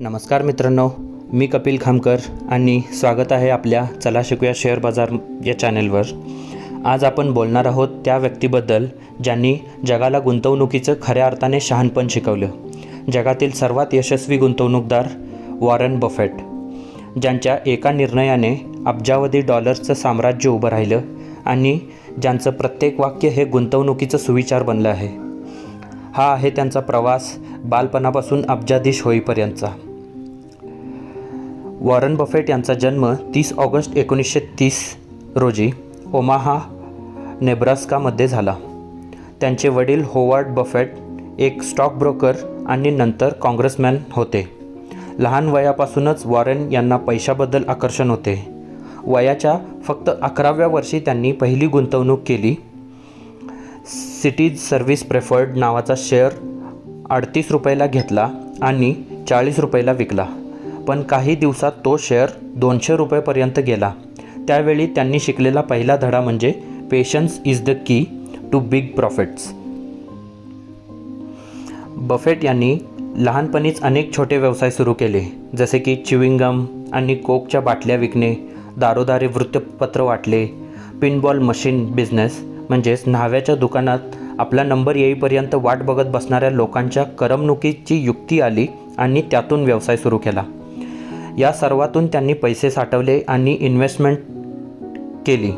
नमस्कार मित्रांनो मी कपिल खामकर आणि स्वागत आहे आपल्या चला शिकूया शेअर बाजार या चॅनेलवर. आज आपण बोलणार आहोत त्या व्यक्तीबद्दल ज्यांनी जगाला गुंतवणुकीचं खऱ्या अर्थाने शहाणपण शिकवलं. जगातील सर्वात यशस्वी गुंतवणूकदार वॉरन बफेट. ज्यांच्या एका निर्णयाने अब्जावधी डॉलर्सचं साम्राज्य उभं राहिलं आणि ज्यांचं प्रत्येक वाक्य हे गुंतवणुकीचं सुविचार बनलं आहे. हा आहे त्यांचा प्रवास बालपणापासून अब्जाधीश होईपर्यंतचा. वॉरन बफेट यांचा जन्म तीस ऑगस्ट एकोणीसशे तीस रोजी ओमाहा नेब्रास्कामध्ये झाला. त्यांचे वडील होवार्ड बफेट एक स्टॉक ब्रोकर आणि नंतर काँग्रेसमॅन होते. लहान वयापासूनच वॉरेन यांना पैशाबद्दल आकर्षण होते. वयाच्या फक्त अकराव्या वर्षी त्यांनी पहिली गुंतवणूक केली. सिटीज सर्व्हिस प्रेफर्ड नावाचा शेअर अडतीस रुपयाला घेतला आणि चाळीस रुपयाला विकला. पण काही दिवसात तो शेअर दोनशे रुपयेपर्यंत गेला. त्यावेळी त्यांनी शिकलेला पहिला धडा म्हणजे patience is the key to big profits Buffett यांनी लहानपणीच अनेक छोटे व्यवसाय सुरू केले जसे की चिविंगम आणि कोकच्या बाटल्या विकणे दारोदारी वृत्तपत्र वाटले पिनबॉल मशीन बिझनेस म्हणजेच न्हाव्याच्या दुकानात आपला नंबर येईपर्यंत वाट बघत बसणाऱ्या लोकांच्या करमणुकीची युक्ती आली आणि त्यातून व्यवसाय सुरू केला. या सर्वातून त्यांनी पैसे साठवले आणि इन्व्हेस्टमेंट केली.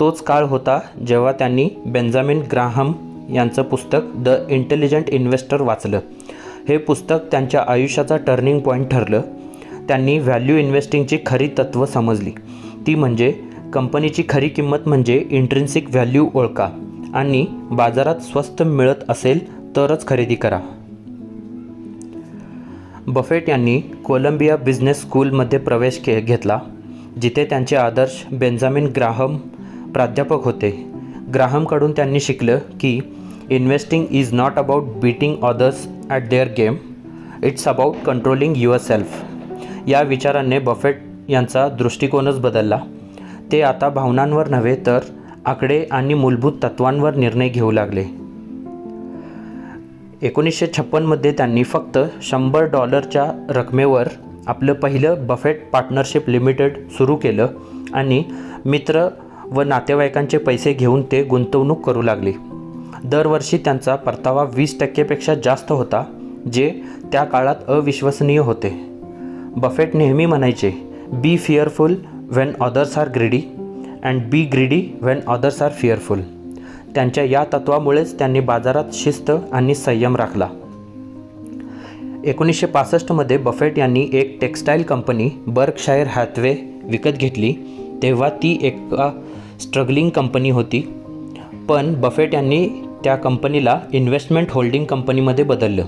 तोच काळ होता जेव्हा त्यांनी बेंजामिन ग्राहम यांचं पुस्तक द इंटेलिजंट इन्व्हेस्टर वाचलं. हे पुस्तक त्यांच्या आयुष्याचा टर्निंग पॉईंट ठरलं. त्यांनी व्हॅल्यू इन्व्हेस्टिंगची खरी तत्त्व समजली. ती म्हणजे कंपनीची खरी किंमत म्हणजे इंट्रेन्सिक व्हॅल्यू ओळखा. आणि बाजारात स्वस्त मिळत असेल तरच खरेदी करा. बफेट यांनी कोलंबिया बिझनेस स्कूलमध्ये प्रवेश के घेतला जिथे त्यांचे आदर्श बेंजामिन ग्राहम प्राध्यापक होते. ग्राहमकडून त्यांनी शिकलं की investing is not about beating others at their game it's about controlling yourself. या विचाराने बफेट यांचा दृष्टिकोनच बदलला. ते आता भावनांवर नव्हे तर आकडे आणि मूलभूत तत्वांवर निर्णय घेऊ लागले. एकोणीसशे छप्पनमध्ये त्यांनी फक्त शंभर डॉलरच्या रकमेवर आपलं पहिलं बफेट पार्टनरशिप लिमिटेड सुरू केलं आणि मित्र व नातेवाईकांचे पैसे घेऊन ते गुंतवणूक करू लागले. दरवर्षी त्यांचा परतावा वीस टक्केपेक्षा जास्त होता जे त्या काळात अविश्वसनीय होते. बफेट नेहमी म्हणायचे be fearful when others are greedy. And be greedy when others are fearful. त्यांच्या या तत्वामुळेच त्यांनी बाजारात शिस्त आणि संयम राखला. एकोणीसशे पासष्टमध्ये बफेट यांनी एक टेक्स्टाईल कंपनी बर्कशायर हॅथवे विकत घेतली तेव्हा ती एका स्ट्रगलिंग कंपनी होती. पण बफेट यांनी त्या कंपनीला इन्व्हेस्टमेंट होल्डिंग कंपनीमध्ये बदललं.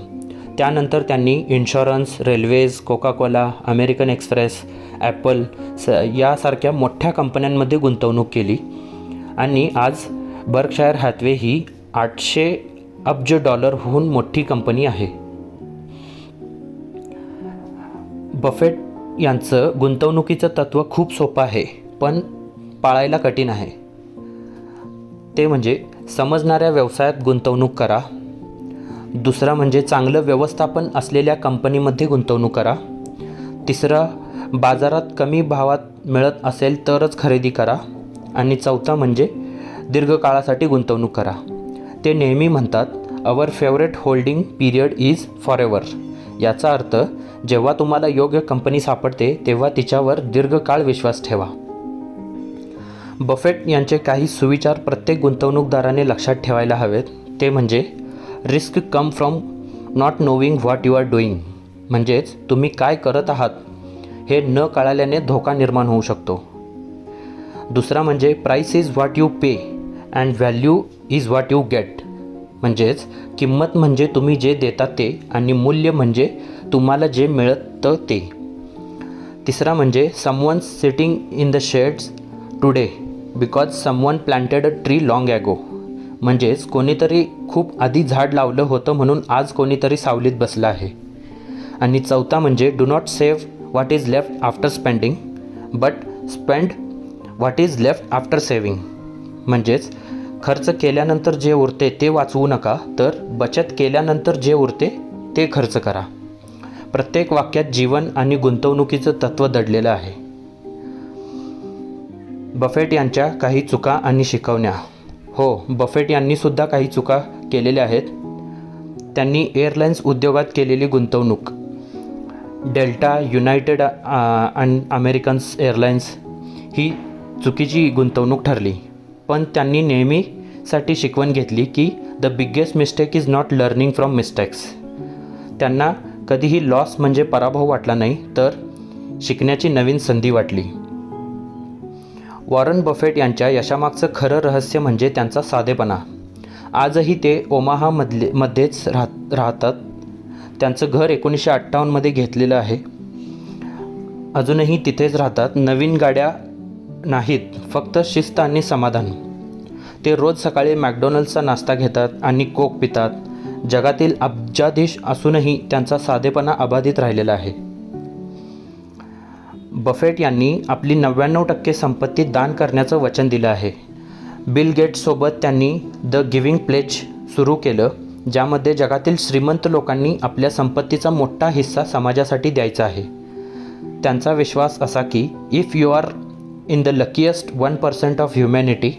त्यानंतर त्यांनी insurance railways Coca Cola American Express Apple स यासारख्या मोठ्या कंपन्यांमध्ये गुंतवणूक केली. आणि आज बर्कशायर हॅथवे ही आठशे अब्ज डॉलरहून मोठी कंपनी आहे. बफेट यांचं गुंतवणुकीचं तत्त्व खूप सोपं आहे पण पाळायला कठीण आहे. ते म्हणजे समजणाऱ्या व्यवसायात गुंतवणूक करा दुसरा म्हणजे चांगलं व्यवस्थापन असलेल्या कंपनीमध्ये गुंतवणूक करा. तिसरं बाजारात कमी भावात मिळत असेल तरच खरेदी करा. आणि चौथा म्हणजे दीर्घकाळासाठी गुंतवणूक करा. ते नेहमी म्हणतात our favourite holding period is forever याचा अर्थ जेव्हा तुम्हाला योग्य कंपनी सापडते तेव्हा तिच्यावर दीर्घकाळ विश्वास ठेवा. बफेट यांचे काही सुविचार प्रत्येक गुंतवणूकदाराने लक्षात ठेवायला हवेत. ते म्हणजे risk come from not knowing what you are doing. म्हणजेच तुम्ही काय करत आहात हे न कळाल्याने धोका निर्माण होऊ शकतो. दुसरा म्हणजे price is what you pay and value is what you get म्हणजेच किंमत म्हणजे तुम्ही जे देता ते आणि मूल्य म्हणजे तुम्हाला जे मिळतं ते. तिसरा म्हणजे someone sitting in the shades today because someone planted a tree long ago म्हणजेच कोणीतरी खूप आधी झाड लावलं होतं म्हणून आज कोणीतरी सावलीत बसलं आहे. आणि चौथा म्हणजे do not save what is left after spending but spend what is left after saving म्हणजेच खर्च केल्यानंतर जे उरते ते वाचवू नका तर बचत केल्यानंतर जे उरते ते खर्च करा. प्रत्येक वाक्यात जीवन आणि गुंतवणुकीचं तत्त्व दडलेलं आहे. बफेट यांच्या काही चुका आणि शिकवण्या. हो बफेट यांनीसुद्धा काही चुका केलेल्या आहेत. त्यांनी एअरलाईन्स उद्योगात केलेली गुंतवणूक. Delta United and Americans airlines ही चुकीची गुंतवणूक ठरली. पण त्यांनी नेहमीसाठी शिकवण घेतली की the biggest mistake is not learning from mistakes त्यांना कधीही लॉस म्हणजे पराभव वाटला नाही तर शिकण्याची नवीन संधी वाटली. वॉरन बफेट यांच्या यशामागचं खरं रहस्य म्हणजे त्यांचा साधेपणा. आजही ते ओमाहामधले मध्येच राहत राहतात. त्यांचं घर एकोणीसशे अठ्ठावन्नमध्ये घेतलेलं आहे. अजूनही तिथेच राहतात. नवीन गाड्या नाहीत. फक्त शिस्त आणि समाधान. ते रोज सकाळी मॅकडोनल्डचा नाश्ता घेतात आणि कोक पितात. जगातील अब्जाधीश असूनही त्यांचा साधेपणा अबाधित राहिलेला आहे. बफेट यांनी आपली नव्याण्णव टक्के संपत्ती दान करण्याचं वचन दिलं आहे. बिल गेट्ससोबत त्यांनी द गिविंग प्लेज सुरू केलं ज्यामध्ये जगातील श्रीमंत लोकांनी आपल्या संपत्तीचा मोठा हिस्सा समाजासाठी द्यायचा आहे. त्यांचा विश्वास असा की if you are in the luckiest one percent of humanity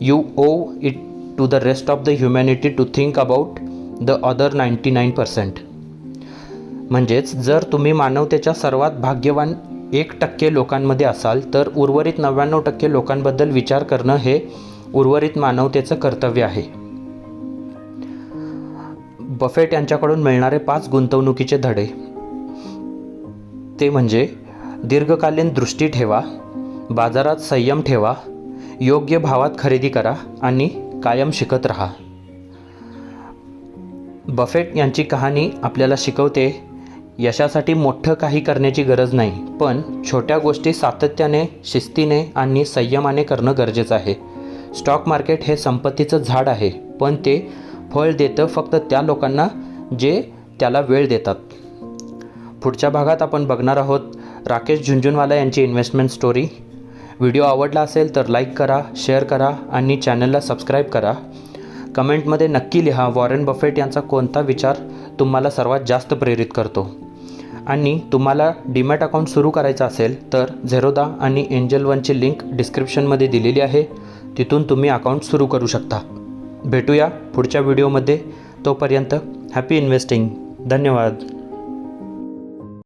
you owe it to the rest of the humanity to think about the other ninety nine percent. म्हणजेच जर तुम्ही मानवतेच्या सर्वात भाग्यवान एक टक्के लोकांमध्ये असाल तर उर्वरित नव्याण्णव टक्के लोकांबद्दल विचार करणं हे उर्वरित मानवतेचं कर्तव्य आहे. बफेट यांच्याकडून मिळणारे पाच गुंतवणुकीचे धडे. ते म्हणजे दीर्घकालीन दृष्टी ठेवा बाजारात संयम ठेवा योग्य भावात खरेदी करा आणि कायम शिकत राहा. बफेट यांची कहाणी आपल्याला शिकवते यशासाठी मोठं काही करण्याची गरज नाही पण छोट्या गोष्टी सातत्याने शिस्तीने आणि संयमाने करणं गरजेचं आहे. स्टॉक मार्केट हे संपत्तीचं झाड आहे पण ते फळ देतं फक्त त्या लोकांना जे त्याला वेळ देतात. पुढच्या भागात आपण बघणार आहोत राकेश झुंझुनवाला यांची इन्व्हेस्टमेंट स्टोरी व्हिडिओ आवडला असेल तर लाईक करा शेअर करा आणि चॅनलला सबस्क्राईब करा. कमेंटमध्ये नक्की लिहा वॉरेन बफेट यांचा कोणता विचार तुम्हाला सर्वात जास्त प्रेरित करतो. आणि तुम्हाला डीमॅट अकाउंट सुरू करायचं असेल तर झेरोदा आणि एंजल वनची लिंक डिस्क्रिप्शनमध्ये दिलेली आहे. तिथून तुम्ही अकाउंट सुरू करू शकता. भेटूया पुढच्या व्हिडिओमध्ये. तोपर्यंत हॅपी इन्व्हेस्टिंग. धन्यवाद.